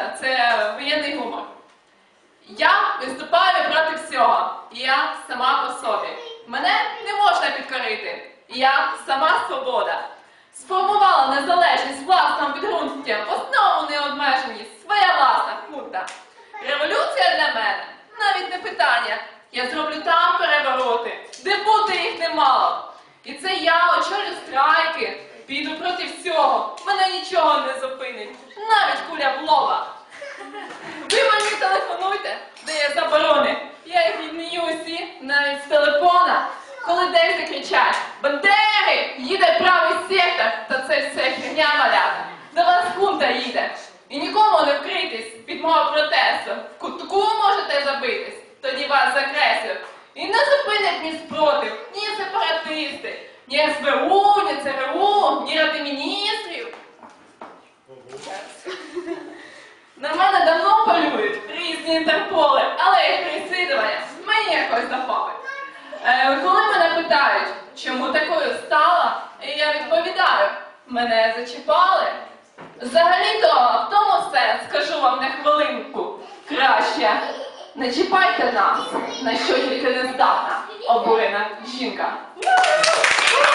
хунта це воєнний гумор. Я виступаю проти всього, я сама по собі. Мене не можна підкорити. Я сама свобода. Сформувала незалежність власного підґрунтя, основу необмеженість, своя власна хунта. Революція для мене навіть не питання. Я зроблю там перевороти, де бути їх немало. І це я очолю страйки, піду проти всього. Мене нічого не зупинить, навіть куля в лоба. Ви мені телефонуйте, де є заборони. Я їх відмію усі, навіть з телефона. Коли десь закричать Бандери! Їде правий сектор, то це все херня малята. До вас хунта їде. І нікому не вкритись від мого протесту. В кутку можете забитись, тоді вас закреслять. І не зупинять ні спротив, ні сепаратисти, ні СБУ, ні ЦРУ, інтерполи, але їх переслідування мені якось захопить. Е, коли мене питають, чому такою стала, я відповідаю, мене зачіпали. Взагалі-то в тому все скажу вам на хвилинку. Краще не чіпайте нас, на що тільки не здатна обурена жінка.